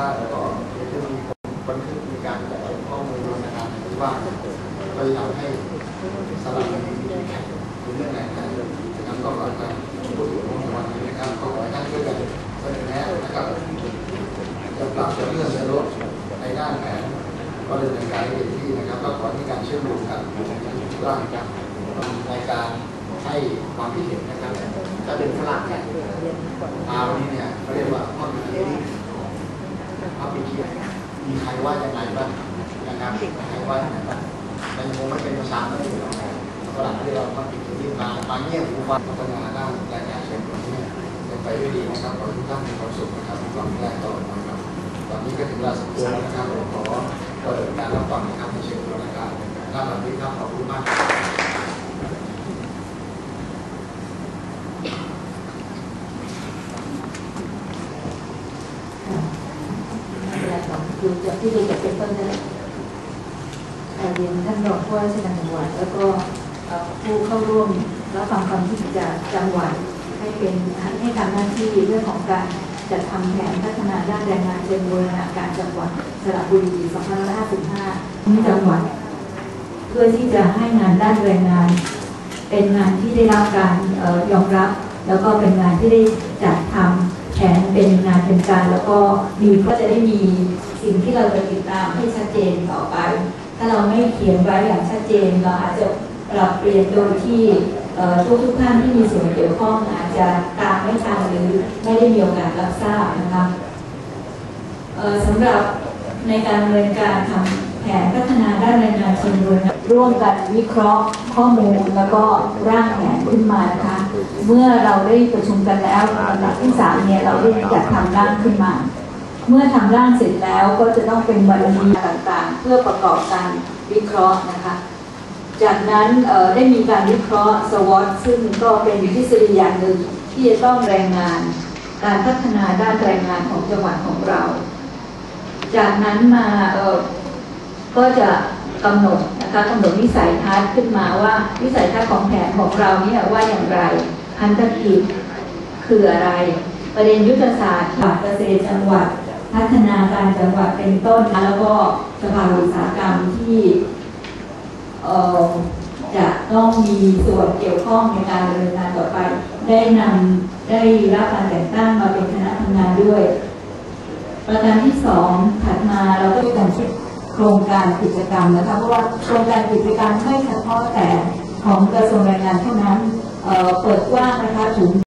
ได้แล้วก็จะมีบันทึกมีการจัดเก็บข้อมูลนะครับว่าก็จะทำให้สลับมันมีแข่งเรื่องแรงงานนะครับก็ขอจะพูดถึงในวันนี้นะครับก็ขอให้ท่านช่วยกันเสนอแนะนะครับจะปรับจะเลื่อนจะลดในด้านแผนก็ดำเนินการให้เต็มที่นะครับก็ขอให้การเชื่อมโยงกันร่างกันในการให้ความคิดเห็นนะครับถ้าเป็นฝรั่งเนี่ยอาวันนี้เนี่ยเขาเรียกว่าห้องเรียน พับไปเขียน มีใครว่ายังไงบ้างนะครับใครว่ายังไงบ้างมันคงไม่เป็นประชาชนที่เราฝรั่งที่เราพับไปเขียนที่มามาเงียบหูฟังพัฒนาด้านรายงานเชิงนี้เป็นไปด้วยดีนะครับขอทุกท่านมีความสุขนะครับมีความแรงต่อนะครับตอนนี้ก็ถึงเวลาสมควรแล้วนะครับผมขอเปิดการรับฟังนะครับในเชิงรายการด้านหลังนี้ครับขอบคุณมากครับ ดูจากที่ดูจากเป็นต้นได้เรียนท่านรองผู้ว่าราชการจังหวัดแล้วก็ผู้เข้าร่วมรับฟังความคิดเห็นจากจังหวัดให้เป็นให้ทำหน้าที่เรื่องของการจัดทำแผนพัฒนาด้านแรงงานเชิงบูรณาการจังหวัดสระบุรี2555จังหวัด เพื่อที่จะให้งานด้านแรงงาน เป็นงานที่ได้รับการออยอมรับ แล้วก็เป็นงานที่ได้จัดทำแผนเป็นงานเป็นการ แล้วก็มีก็จะได้มี สิ่งที่เราจะติดตามให้ชัดเจนต่อไป ถ้าเราไม่เขียนไว้อย่างชัดเจน เราอาจจะปรับเปลี่ยนโดยที่ทุกทุกท่านที่มีส่วนเกี่ยวข้องอาจจะตามไม่ทันหรือไม่ได้มีโอกาสรับทราบนะคะสำหรับในการดำเนินการทำแผนพัฒนาด้านแรงงานเชิงรุกร่วมกันวิเคราะห์ข้อมูลแล้วก็ร่างแผนขึ้นมานะคะเมื่อเราได้ประชุมกันแล้วลำดับที่สามเนี่ยเราได้จัดทำร่างขึ้นมา เมื่อทำร่างเสร็จแล้วก็จะต้องเป็นบรรณีต่างๆ เพื่อประกอบการวิเคราะห์นะคะ จากนั้นได้มีการวิเคราะห์สวอตซึ่งก็เป็นทฤษฎีอย่างหนึ่งที่จะต้องแรงงาน การพัฒนาด้านแรงงานของจังหวัดของเรา จากนั้นมาก็จะกำหนดนะคะกำหนดวิสัยทัศน์ขึ้นมาว่าวิสัยทัศน์ของแผนของเราเนี่ยว่าอย่างไรพันธกิจคืออะไร ประเด็นยุทธศาสตร์เกษตรจังหวัด พัฒนาการจังหวัดเป็นต้นนะแล้วก็สภาอุตสาหกรรมที่จะต้องมีส่วนเกี่ยวข้องในการดำเนินงานต่อไป ได้นำได้รับการแต่งตั้งมาเป็นคณะทำงานด้วย ประการที่สองถัดมาเราก็จะคิดโครงการกิจกรรมนะคะเพราะว่าโครงการกิจกรรมไม่เฉพาะแต่ของกระทรวงแรงงานเท่านั้นเเปิดกว้างนะคะถึง